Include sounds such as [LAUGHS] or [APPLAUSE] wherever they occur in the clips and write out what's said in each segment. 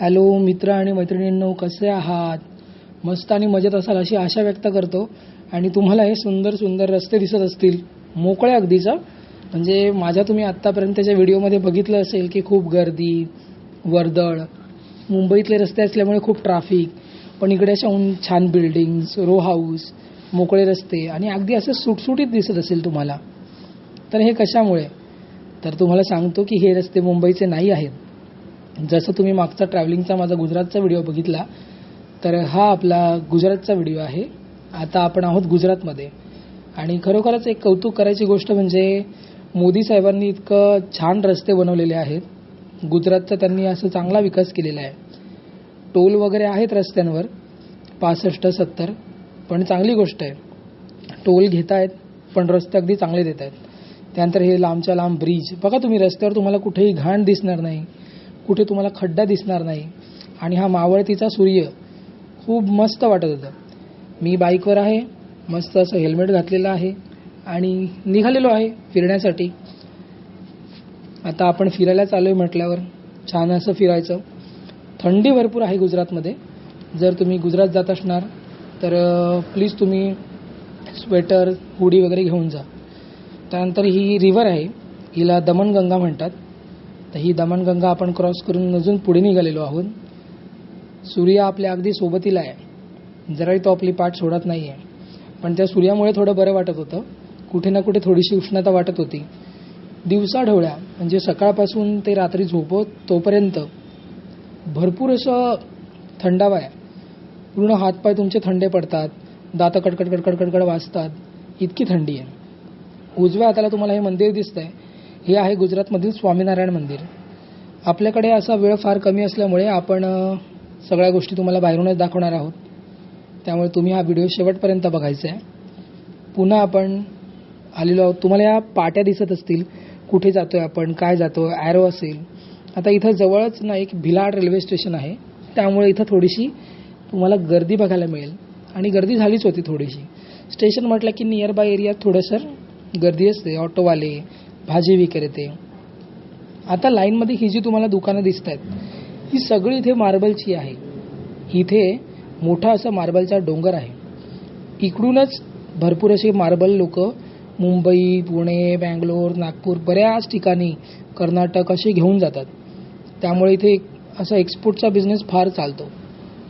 Hello मित्र आणि मैत्रिणींनो कसे आहात? मस्त आणि मजेत असाल अशी आशा व्यक्त करतो. आणि तुम्हाला हे सुंदर सुंदर रस्ते दिसत असतील. मोकळे अगदीच म्हणजे माझ्या तुम्ही आत्तापर्यंतच्या व्हिडिओमध्ये बघितलं असेल की खूप गर्दी वर्दळ. मुंबईतले रस्ते असल्यामुळे खूप ट्राफिक पण इकडे अशा छान बिल्डिंग्स रो हाऊस मोकळे रस्ते. आणि अगदी असं सुटसुटीत दिसत असेल तुम्हाला. तर हे कशामुळे? तर तुम्हाला सांगतो की हे रस्ते मुंबईचे नाही आहेत. जसं तुम्ही मागचा ट्रॅव्हलिंगचा माझा गुजरातचा व्हिडिओ बघितला तर हा आपला गुजरातचा व्हिडिओ आहे. आता आपण आहोत गुजरातमध्ये. आणि खरोखरच एक कौतुक करायची गोष्ट म्हणजे मोदी साहेबांनी इतकं छान रस्ते बनवलेले आहेत. गुजरातचा त्यांनी असं चांगला विकास केलेला आहे. टोल वगैरे आहेत रस्त्यांवर पासष्ट सत्तर पण चांगली गोष्ट आहे. टोल घेत आहेत पण रस्ते अगदी चांगले देत आहेत. त्यानंतर हे लांबच्या लांब ब्रिज बघा तुम्ही रस्त्यावर तुम्हाला कुठेही घाण दिसणार नाही. कुठे तुम्हाला खड्डा दिसणार नाही. आणि हा मावळतीचा सूर्य खूप मस्त वाटत होतं. मी बाईकवर आहे मस्त असं हेल्मेट घातलेलं आहे आणि निघालेलो आहे फिरण्यासाठी. आता आपण फिरायला चालू आहे म्हटल्यावर छान असं फिरायचं. थंडी भरपूर आहे गुजरातमध्ये. जर तुम्ही गुजरात जात असणार तर प्लीज तुम्ही स्वेटर हुडी वगैरे घेऊन जा. त्यानंतर ही रिव्हर आहे हिला दमणगंगा म्हणतात. तर ही दमणगंगा आपण क्रॉस करून अजून पुढे निघालेलो आहोत. सूर्य आपल्या अगदी सोबतीला आहे. जराही तो आपली पाठ सोडत नाही आहे पण त्या सूर्यामुळे थोडं बरं वाटत होतं. कुठे ना कुठे थोडीशी उष्णता वाटत होती. दिवसा ढवळ्या म्हणजे सकाळपासून ते रात्री झोपत तोपर्यंत भरपूर असं थंडावा आहे. पूर्ण हातपाय तुमचे थंडे पडतात. दातं कडकड कडकड कडकड वाजतात. इतकी थंडी आहे. उजव्या हाताला तुम्हाला हे मंदिर दिसतंय. हे आहे गुजरातमधील स्वामीनारायण मंदिर. आपल्याकडे असा वेळ फार कमी असल्यामुळे आपण सगळ्या गोष्टी तुम्हाला बाहेरूनच दाखवणार आहोत. त्यामुळे तुम्ही हा व्हिडिओ शेवटपर्यंत बघायचा आहे. पुन्हा आपण आलेलो आहोत. तुम्हाला या पाट्या दिसत असतील कुठे जातोय आपण काय जातो ॲरो असेल. आता इथं जवळच ना एक भिलाड रेल्वे स्टेशन आहे. त्यामुळे इथं थोडीशी तुम्हाला गर्दी बघायला मिळेल. आणि गर्दी झालीच होती थोडीशी. स्टेशन म्हटलं की नियर बाय एरियात थोडंसं गर्दी असते. ऑटोवाले भाजी विक्रेते. आता लाईनमध्ये ही जी तुम्हाला दुकानं दिसत आहेत ही सगळी इथे मार्बलची आहे. इथे मोठा असा मार्बलचा डोंगर आहे. इकडूनच भरपूर असे मार्बल लोक मुंबई पुणे बँगलोर नागपूर बऱ्याच ठिकाणी कर्नाटक असे घेऊन जातात. त्यामुळे इथे एक असा एक्सपोर्टचा बिझनेस फार चालतो.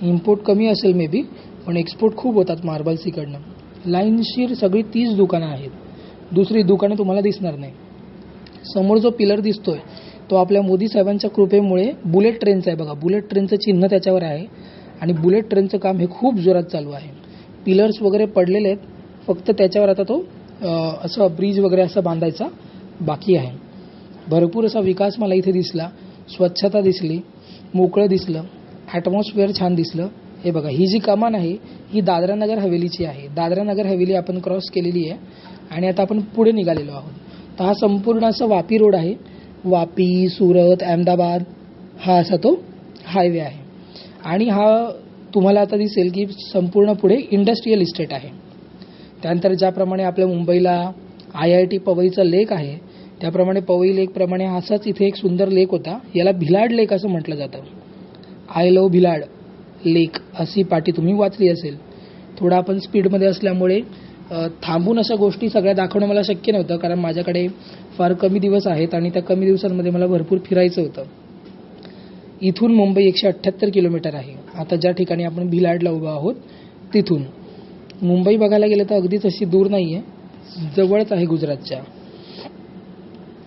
इम्पोर्ट कमी असेल मे बी पण एक्सपोर्ट खूप होतात मार्बल्स इकडनं. लाईनशीर सगळी तीच दुकानं आहेत. दुसरी दुकानं तुम्हाला दिसणार नाही. समोर जो पिलर दिसतोय तो आपल्या मोदी साहेबांच्या कृपेमुळे बुलेट ट्रेनचा आहे बघा. बुलेट ट्रेनचं चिन्ह त्याच्यावर आहे आणि बुलेट ट्रेनचं काम हे खूप जोरात चालू आहे. पिलर्स वगैरे पडलेले आहेत फक्त त्याच्यावर आता तो असं ब्रिज वगैरे असं बांधायचा बाकी आहे. भरपूर असा विकास मला इथे दिसला. स्वच्छता दिसली मोकळं दिसलं ॲटमॉस्फिअर छान दिसलं. हे बघा ही जी कमान आहे ही दादरा नगर हवेलीची आहे. दादरा नगर हवेली आपण क्रॉस केलेली आहे आणि आता आपण पुढे निघालेलो आहोत. तर हा संपूर्ण असा वापी रोड आहे. वापी सुरत अहमदाबाद हा असा तो हायवे आहे. आणि हा तुम्हाला आता दिसेल की संपूर्ण पुढे इंडस्ट्रीयल इस्टेट आहे. त्यानंतर ज्याप्रमाणे आपल्या मुंबईला आय आय टी पवईचा लेक आहे त्याप्रमाणे पवई लेकप्रमाणे असाच इथे एक सुंदर लेक होता. याला भिलाड लेक असं म्हटलं जातं. आय लव भिलाड लेक अशी पाटी तुम्ही वाचली असेल. थोडा आपण स्पीडमध्ये असल्यामुळे थांबून अशा गोष्टी सगळ्या दाखवणं मला शक्य नव्हतं कारण माझ्याकडे फार कमी दिवस आहेत आणि त्या कमी दिवसांमध्ये मला भरपूर फिरायचं होतं. इथून मुंबई एकशे अठ्ठ्याहत्तर किलोमीटर आहे. आता ज्या ठिकाणी आपण भिलाडला उभं आहोत तिथून. मुंबई बघायला गेलं तर अगदीच अशी दूर नाही आहे जवळच आहे गुजरातच्या.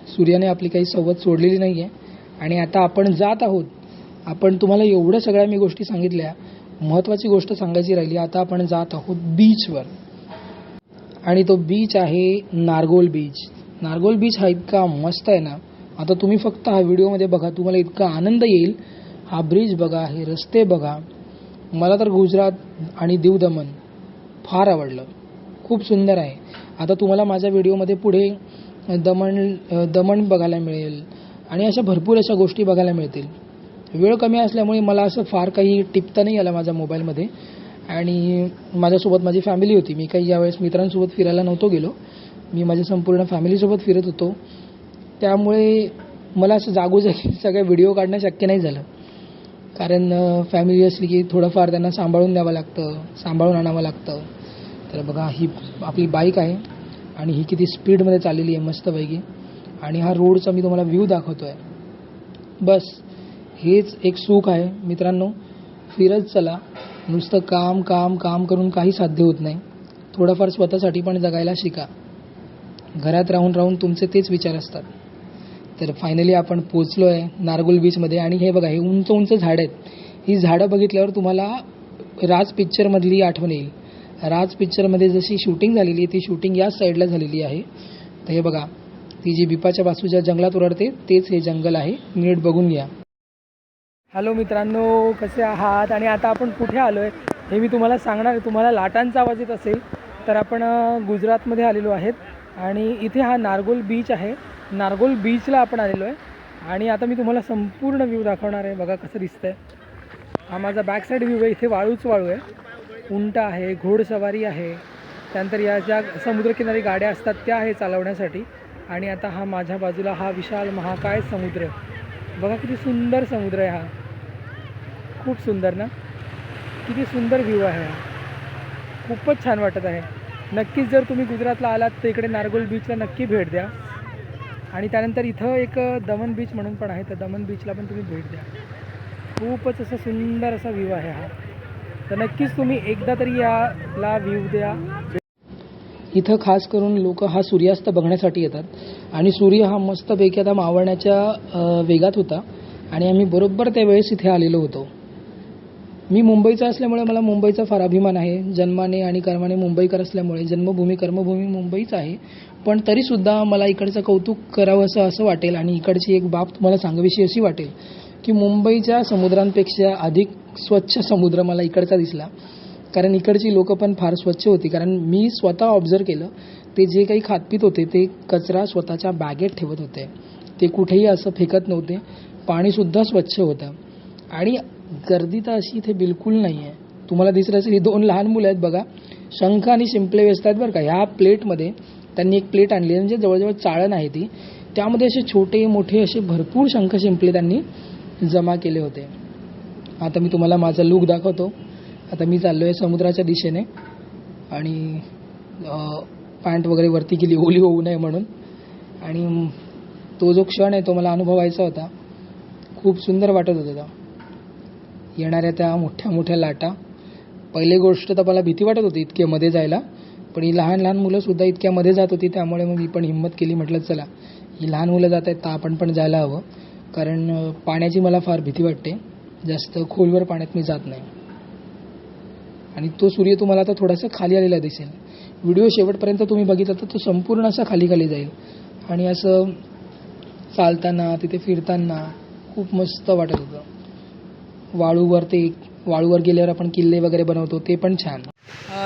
सूर्याने आपली काही संवाद सोडलेली नाही आहे आणि आता आपण जात आहोत. आपण तुम्हाला एवढ्या सगळ्या मी गोष्टी सांगितल्या. महत्त्वाची गोष्ट सांगायची राहिली आता आपण जात आहोत बीचवर आणि तो बीच आहे नारगोल बीच नारगोल बीच हा इतका मस्त आहे ना. आता तुम्ही फक्त हा व्हिडिओमध्ये बघा तुम्हाला इतका आनंद येईल. हा ब्रिज बघा हे रस्ते बघा. मला तर गुजरात आणि दीव दमन फार आवडलं. खूप सुंदर आहे. आता तुम्हाला माझ्या व्हिडिओमध्ये पुढे दमण दमण बघायला मिळेल. आणि अशा भरपूर अशा गोष्टी बघायला मिळतील. वेळ कमी असल्यामुळे मला असं फार काही टिपता नाही आलं माझ्या मोबाईलमध्ये आणि माझ्यासोबत माझी फॅमिली होती. मी काही यावेळेस मित्रांसोबत फिरायला नव्हतो गेलो. मी माझ्या संपूर्ण फॅमिलीसोबत फिरत होतो. त्यामुळे मला असं जागोजागी [LAUGHS] सगळे व्हिडिओ काढणं शक्य नाही झालं. कारण फॅमिली असली की थोडंफार त्यांना सांभाळून द्यावं लागतं. सांभाळून आणावं लागतं. तर बघा ही आपली बाईक आहे आणि ही किती स्पीडमध्ये चाललेली आहे मस्तपैकी. आणि हा रोडचा मी तुम्हाला व्ह्यू दाखवतो आहे बस हेच एक सुख आहे मित्रांनो. फिरत चला. नुसतं काम काम काम करून काही साध्य होत नाही. थोडंफार स्वतःसाठी पण जगायला शिका. घरात राहून राहून तुमचे तेच विचार असतात. तर फायनली आपण पोचलो आहे नारगोल बीचमध्ये आणि हे बघा हे उंच उंच झाडं आहेत. ही झाडं बघितल्यावर तुम्हाला राज पिक्चरमधली आठवण येईल. राज पिक्चरमध्ये जशी शूटिंग झालेली आहे ती शूटिंग याच साईडला झालेली आहे. तर हे बघा ती जी बिपाच्या बाजूच्या जंगलात उरडते तेच हे जंगल आहे. नीट बघून घ्या. हॅलो मित्रांनो कसे आहात? आणि आता आपण कुठे आलो आहे हे मी तुम्हाला सांगणार आहे. तुम्हाला लाटांचा आवाज येत असेल तर आपण गुजरातमध्ये आलेलो आहेत. आणि इथे हा नारगोल बीच आहे. नारगोल बीचला आपण आलेलो आहे. आणि आता मी तुम्हाला संपूर्ण व्ह्यू दाखवणार आहे. बघा कसं दिसतं आहे हा माझा बॅक साईड व्ह्यू आहे. इथे वाळूच वाळू आहे. उंट आहे घोडसवारी आहे. त्यानंतर या ज्या समुद्रकिनारी गाड्या असतात त्या आहे चालवण्यासाठी. आणि आता हा माझ्या बाजूला हा विशाल महाकाय समुद्र. बघा किती सुंदर समुद्र आहे हा. खूप सुंदर ना? किती सुंदर व्ह्यू आहे हा. खूपच छान वाटत आहे. नक्कीच जर तुम्ही गुजरातला आलात तर इकडे नारगोल बीचला नक्की भेट द्या. आणि त्यानंतर इथं एक दमन बीच म्हणून पण आहे. तर दमन बीचला पण तुम्ही भेट द्या. खूपच असं सुंदर असा व्ह्यू आहे हा. तर नक्कीच तुम्ही एकदा तरी याला व्ह्यू द्या. इथं खास करून लोक हा सूर्यास्त बघण्यासाठी येतात. आणि सूर्य हा मस्तपैकी आता मावळण्याच्या वेगात होता. आणि आम्ही बरोबर त्यावेळेस इथे आलेलो होतो. मी मुंबईचा असल्यामुळे मला मुंबईचा फार अभिमान आहे. जन्माने आणि कर्माने मुंबईकर असल्यामुळे जन्मभूमी कर्मभूमी मुंबईच आहे. पण तरीसुद्धा मला इकडचं कौतुक करावं असं असं वाटेल आणि इकडची एक बाब तुम्हाला सांगावीशी अशी वाटेल की मुंबईच्या समुद्रांपेक्षा अधिक स्वच्छ समुद्र मला इकडचा दिसला. कारण इकडची लोकं पण फार स्वच्छ होती. कारण मी स्वतः ऑब्झर्व केलं ते जे काही खातपीत होते ते कचरा स्वतःच्या बॅगेत ठेवत होते. ते कुठेही असं फेकत नव्हते. पाणीसुद्धा स्वच्छ होतं. आणि गर्दी तर अशी इथे बिलकुल नाही आहे तुम्हाला दिसलं असेल ही दोन लहान मुलं आहेत बघा. शंख आणि शिंपले वेचतात बरं का. ह्या प्लेटमध्ये त्यांनी एक प्लेट आणली आहे. म्हणजे जवळजवळ चाळण आहे ती. त्यामध्ये असे छोटे मोठे असे भरपूर शंख शिंपले त्यांनी जमा केले होते. आता मी तुम्हाला माझा लूक दाखवतो. आता मी चाललो आहे समुद्राच्या दिशेने आणि पॅन्ट वगैरे वरती केली ओली होऊ नये म्हणून. आणि तो जो क्षण आहे तो मला अनुभवायचा होता. खूप सुंदर वाटत होता येणाऱ्या त्या मोठ्या मोठ्या लाटा. पहिली गोष्ट तर मला भीती वाटत होती इतके मध्ये जायला. पण ही लहान लहान मुलंसुद्धा इतक्या मध्ये जात होती त्यामुळे मग मी पण हिंमत केली म्हटलं चला ही लहान मुलं जात आहेत तर आपण पण जायला हवं. कारण पाण्याची मला फार भीती वाटते. जास्त खोलवर पाण्यात मी जात नाही. आणि तो सूर्य तुम्हाला आता थोडासा खाली आलेला दिसेल. व्हिडिओ शेवटपर्यंत तुम्ही बघितला तर तो संपूर्ण असा खाली खाली जाईल. आणि असं चालताना तिथे फिरताना खूप मस्त वाटत होतं. वाळूवर ते वाळूवर गेल्यावर आपण किल्ले वगैरे बनवतो ते पण छान.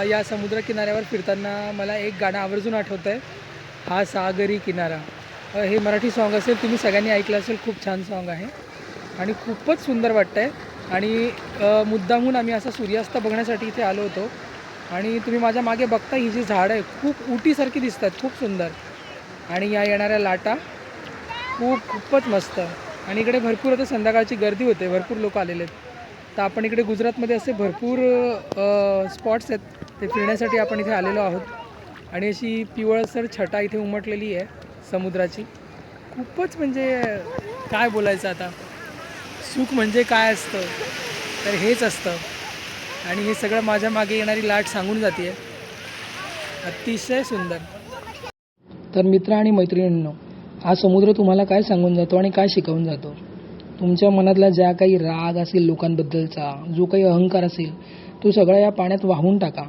या समुद्र किनाऱ्यावर फिरताना मला एक गाणं आवर्जून आठवतं आहे हा सागरी किनारा. हे मराठी सॉन्ग असेल तुम्ही सगळ्यांनी ऐकलं असेल खूप छान सॉन्ग आहे. आणि खूपच सुंदर वाटतं आहे आणि मुद्दामहून आम्ही असा सूर्यास्त बघण्यासाठी इथे आलो होतो. आणि तुम्ही माझ्या मागे बघता ही जी झाडं आहे खूप उटीसारखी दिसतात खूप सुंदर. आणि या येणाऱ्या लाटा खूप खूपच मस्त. आणि इकडे भरपूर आता संध्याकाळची गर्दी होते भरपूर लोक आलेले आहेत. तर आपण इकडे गुजरातमध्ये असे भरपूर स्पॉट्स आहेत ते फिरण्यासाठी आपण इथे आलेलो आहोत. आणि अशी पिवळसर छटा इथे उमटलेली आहे समुद्राची. खूपच म्हणजे काय बोलायचं आता? सुख म्हणजे काय असतं? तर हेच असतं. आणि हे सगळं माझ्या मागे येणारी लाट सांगून जाते अतिशय सुंदर. तर मित्र आणि मैत्रिणींनो हा समुद्र तुम्हाला काय सांगून जातो आणि काय शिकवून जातो? तुमच्या मनातला ज्या काही राग असेल लोकांबद्दलचा जो काही अहंकार असेल तो सगळा या पाण्यात वाहून टाका.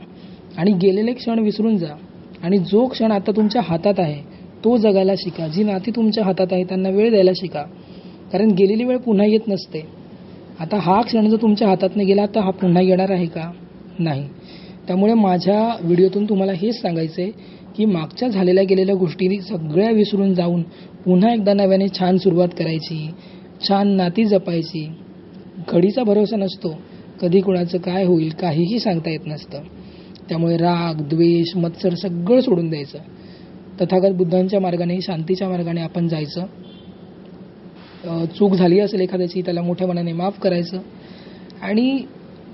आणि गेलेले क्षण विसरून जा. आणि जो क्षण आता तुमच्या हातात आहे तो जगायला शिका. जी नाती तुमच्या हातात आहे त्यांना वेळ द्यायला शिका. कारण गेलेली वेळ पुन्हा येत नसते. आता हा क्षण जर तुमच्या हातातनं गेला तर हा पुन्हा येणार आहे का? नाही. त्यामुळे माझ्या व्हिडिओतून तुम्हाला हेच सांगायचं आहे की मागच्या झालेल्या गेलेल्या गोष्टी सगळ्या विसरून जाऊन पुन्हा एकदा नव्याने छान सुरुवात करायची छान नाती जपायची. घडीचा भरोसा नसतो. कधी कुणाचं काय होईल काहीही सांगता येत नसतं. त्यामुळे राग द्वेष मत्सर सगळं सोडून द्यायचं. तथागत बुद्धांच्या मार्गाने शांतीच्या मार्गाने आपण जायचं. चूक झाली असेल एखाद्याची त्याला मोठ्या मनाने माफ करायचं. आणि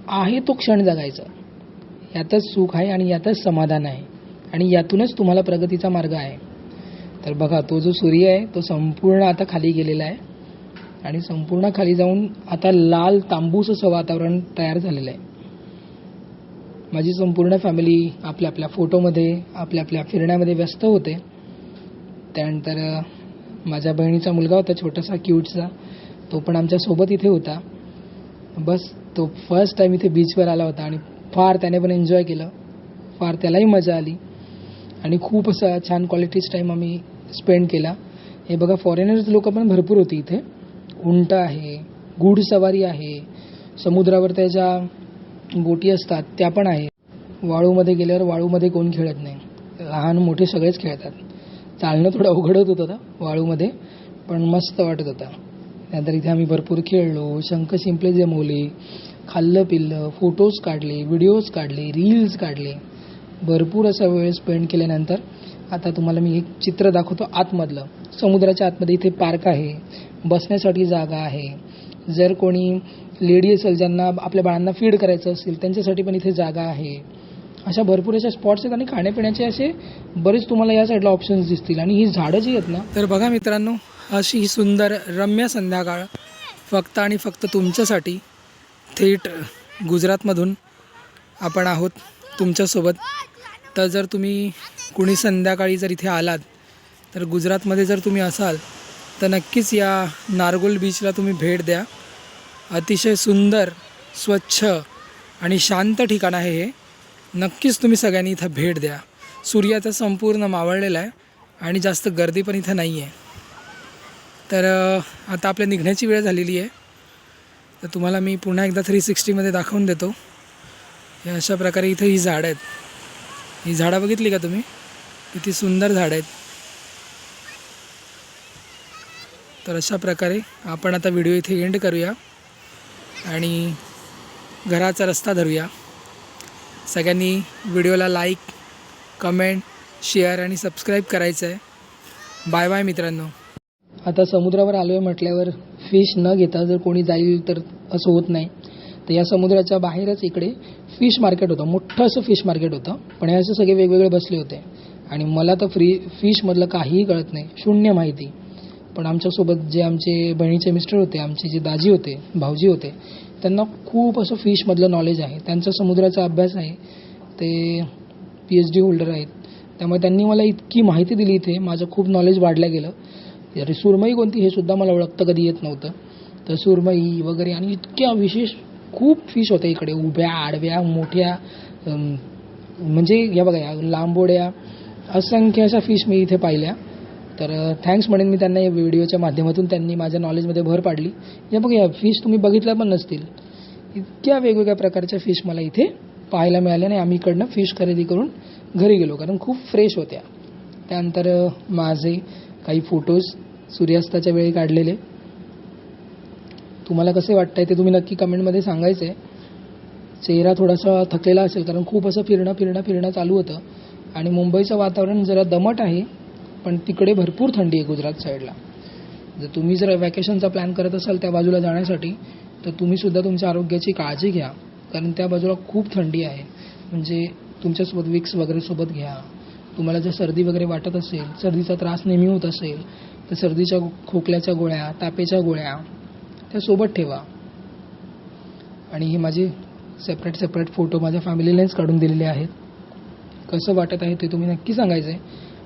आहे तो क्षण जगायचा. यातच सुख आहे आणि यातच समाधान आहे. आणि यातूनच तुम्हाला प्रगतीचा मार्ग आहे. तर बघा तो जो सूर्य आहे तो संपूर्ण आता खाली गेलेला आहे. आणि संपूर्ण खाली जाऊन आता लाल तांबूस असं वातावरण तयार झालेलं आहे. माझी संपूर्ण फॅमिली आपल्या आपल्या फोटोमध्ये आपल्या आपल्या फिरण्यामध्ये व्यस्त होते. त्यानंतर माझ्या बहिणीचा मुलगा होता छोटासा क्यूटचा तो पण आमच्यासोबत इथे होता. बस तो फर्स्ट टाईम इथे बीचवर आला होता आणि फार त्याने पण एन्जॉय केलं. फार त्यालाही मजा आली. आणि खूप असा छान क्वालिटीज टाईम आम्ही स्पेंड केला. हे बघा फॉरेनर्स लोक पण भरपूर होती इथे. उंट आहे घुडसवारी आहे समुद्रावर त्याच्या बोटी असतात त्या पण आहे वाळूमध्ये गेल्यावर वाळूमध्ये कोण खेळत नाही. लहान मोठे सगळेच खेळतात. चालणं थोडं अवघड होत होतं वाळूमध्ये पण मस्त वाटत होता. त्यानंतर इथे आम्ही भरपूर खेळलो शंख शिंपले जमवले खाल्लं पिल्लं फोटोज काढले व्हिडिओज काढले रील्स काढले. भरपूर असा वेळ स्पेंड केल्यानंतर आता तुम्हाला मी एक चित्र दाखवतो आतमधलं. समुद्राच्या आतमध्ये इथे पार्क आहे बसण्यासाठी जागा आहे. जर कोणी लेडी असेल ज्यांना आपल्या बाळांना फीड करायचं असेल त्यांच्यासाठी पण इथे जागा आहे. अशा भरपूर अशा स्पॉट्स आहेत आणि खाण्यापिण्याचे असे बरेच तुम्हाला या साईडला ऑप्शन्स दिसतील. आणि ही झाडं जी आहेत ना. तर बघा मित्रांनो अशी ही सुंदर रम्य संध्याकाळ फक्त आणि फक्त तुमच्यासाठी थेट गुजरातमधून आपण आहोत तुमच्यासोबत. तर जर तुम्ही कुणी संध्याकाळी जर इथे आलात तर गुजरातमध्ये जर तुम्ही असाल तर नक्कीच या नारगोल बीचला तुम्ही भेट द्या. अतिशय सुंदर स्वच्छ आणि शांत ठिकाण आहे हे. नक्कीच तुम्ही सगळ्यांनी इथं भेट द्या. सूर्य आता संपूर्ण मावळलेला आहे आणि जास्त गर्दी पण इथं नाही आहे तर आता आपल्या निघण्याची वेळ झालेली आहे. तर तुम्हाला मी पुन्हा एकदा थ्री सिक्स्टीमध्ये दाखवून देतो. हे अशा प्रकारे इथं ही झाडं आहेत. ही झाडं बघितली का तुम्ही? किती सुंदर झाडं आहेत. तर अशा प्रकारे आपण आता व्हिडिओ इथे एंड करूया. आणि घराचा रस्ता धरूया. सगळ्यांनी व्हिडिओला लाईक कमेंट शेअर आणि सबस्क्राईब करायचं आहे बाय बाय मित्रांनो. आता समुद्रावर आलो आहे म्हटल्यावर फिश न घेता जर कोणी जाईल तर असं होत नाही. तर या समुद्राच्या बाहेरच इकडे फिश मार्केट होतं. मोठं असं फिश मार्केट होतं. पण हे असे सगळे वेगवेगळे बसले होते. आणि मला तर फ्री फिशमधलं काहीही कळत नाही. शून्य माहिती. पण आमच्यासोबत जे आमचे बहिणीचे मिस्टर होते आमचे जे दाजी होते भाऊजी होते त्यांना खूप असं फिशमधलं नॉलेज आहे. त्यांचा समुद्राचा अभ्यास आहे. ते पी एच डी होल्डर आहेत. त्यामुळे त्यांनी मला इतकी माहिती दिली इथे. माझं खूप नॉलेज वाढलं गेलं. अरे सुरमई कोणती हे सुद्धा मला ओळखतं कधी येत नव्हतं. तर सुरमई वगैरे आणि इतक्या विशेष खूप फिश होत्या इकडे. उभ्या आडव्या मोठ्या म्हणजे या बघा या लांबोड्या असंख्य अशा फिश मी इथे पाहिल्या. तर थँक्स म्हणेन मी त्यांना या व्हिडिओच्या माध्यमातून त्यांनी माझ्या नॉलेजमध्ये भर पाडली. या बघा या फिश तुम्ही बघितल्या पण नसतील. इतक्या वेगवेगळ्या प्रकारच्या फिश मला इथे पाहायला मिळाल्या आणि आम्ही इकडनं फिश खरेदी करून घरी गेलो कारण खूप फ्रेश होत्या. त्यानंतर माझे काही फोटोज सूर्यास्ताच्या वेळी काढलेले. तुम्हाला कसे वाटतंय ते तुम्ही नक्की कमेंटमध्ये सांगायचं. आहे चेहरा थोडासा थकलेला असेल कारण खूप असं फिरणं फिरणं फिरणं चालू होतं. आणि मुंबईचं वातावरण जरा दमट आहे. पण तिकडे भरपूर थंडी आहे गुजरात साईडला. जर तुम्ही जर वॅकेशनचा प्लॅन करत असाल त्या बाजूला जाण्यासाठी तर तुम्हीसुद्धा तुमच्या आरोग्याची काळजी घ्या. कारण त्या बाजूला खूप थंडी आहे. म्हणजे तुमच्यासोबत विक्स वगैरे सोबत घ्या. तुम्हाला जर सर्दी वगैरे वाटत असेल सर्दीचा त्रास नेहमी होत असेल तर सर्दीच्या खोकल्याच्या गोळ्या तापेच्या गोळ्या त्या सोबत ठेवा. आणि हे माझे सेपरेट सेपरेट फोटो माझ्या फॅमिलीलाच काढून दिलेले आहेत. कसं वाटत आहे ते तुम्ही नक्की सांगायचं आहे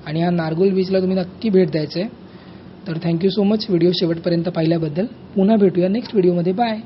आणि हा नारगोल बीचला तुम्ही नक्की भेट द्यायचं आहे तर थँक्यू सो मच व्हिडिओ शेवटपर्यंत पाहिल्याबद्दल पुन्हा भेटूया नेक्स्ट व्हिडिओमध्ये बाय